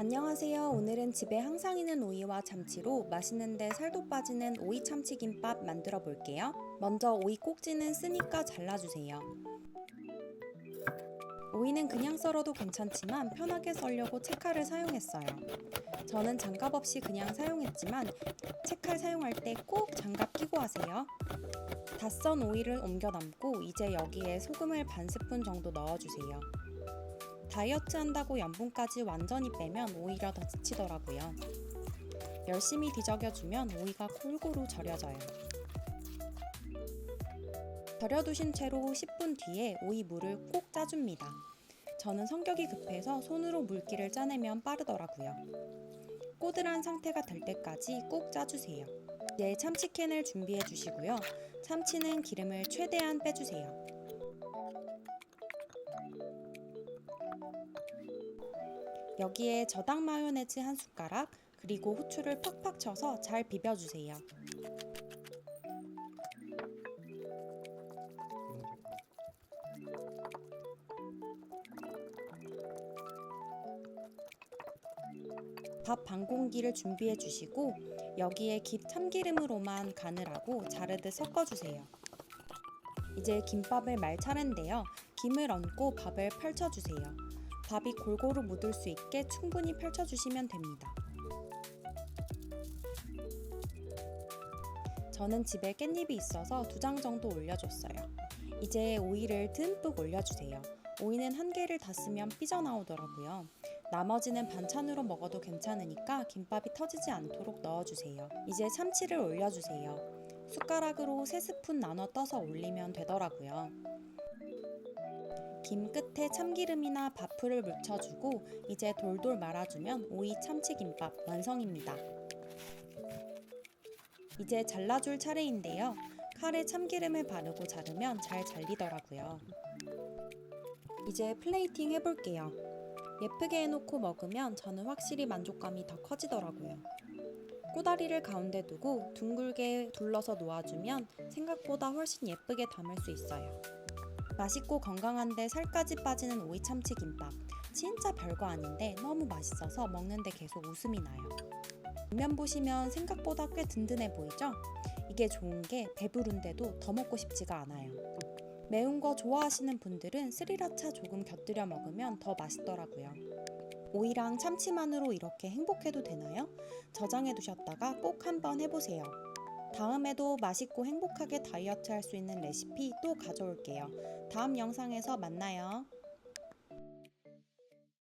안녕하세요. 오늘은 집에 항상 있는 오이와 참치로 맛있는데 살도 빠지는 오이 참치 김밥 만들어 볼게요. 먼저 오이 꼭지는 쓰니까 잘라주세요. 오이는 그냥 썰어도 괜찮지만 편하게 썰려고 채칼을 사용했어요. 저는 장갑 없이 그냥 사용했지만 채칼 사용할 때 꼭 장갑 끼고 하세요. 다 썬 오이를 옮겨 담고 이제 여기에 소금을 반 스푼 정도 넣어주세요. 다이어트 한다고 염분까지 완전히 빼면 오히려 더 지치더라고요. 열심히 뒤적여주면 오이가 골고루 절여져요. 절여두신 채로 10분 뒤에 오이 물을 꼭 짜줍니다. 저는 성격이 급해서 손으로 물기를 짜내면 빠르더라고요. 꼬들한 상태가 될 때까지 꼭 짜주세요. 이제 참치캔을 준비해 주시고요. 참치는 기름을 최대한 빼주세요. 여기에 저당 마요네즈 한 숟가락 그리고 후추를 팍팍 쳐서 잘 비벼주세요. 밥 반 공기를 준비해 주시고 여기에 기, 참기름으로만 간을 하고 자르듯 섞어 주세요. 이제 김밥을 말 차례인데요. 김을 얹고 밥을 펼쳐 주세요. 밥이 골고루 묻을 수 있게 충분히 펼쳐주시면 됩니다. 저는 집에 깻잎이 있어서 두 장 정도 올려줬어요. 이제 오이를 듬뿍 올려주세요. 오이는 한 개를 다 쓰면 삐져나오더라고요. 나머지는 반찬으로 먹어도 괜찮으니까 김밥이 터지지 않도록 넣어주세요. 이제 참치를 올려주세요. 숟가락으로 3스푼 나눠 떠서 올리면 되더라고요. 김 끝에 참기름이나 밥풀을 묻혀주고 이제 돌돌 말아주면 오이 참치김밥 완성입니다. 이제 잘라줄 차례인데요. 칼에 참기름을 바르고 자르면 잘 잘리더라고요. 이제 플레이팅 해볼게요. 예쁘게 해놓고 먹으면 저는 확실히 만족감이 더 커지더라고요. 꼬다리를 가운데 두고 둥글게 둘러서 놓아주면 생각보다 훨씬 예쁘게 담을 수 있어요. 맛있고 건강한데 살까지 빠지는 오이 참치 김밥. 진짜 별거 아닌데 너무 맛있어서 먹는데 계속 웃음이 나요. 면 보시면 생각보다 꽤 든든해 보이죠? 이게 좋은 게 배부른데도 더 먹고 싶지가 않아요. 매운 거 좋아하시는 분들은 스리라차 조금 곁들여 먹으면 더 맛있더라고요. 오이랑 참치만으로 이렇게 행복해도 되나요? 저장해 두셨다가 꼭 한번 해보세요. 다음에도 맛있고 행복하게 다이어트 할 수 있는 레시피 또 가져올게요. 다음 영상에서 만나요.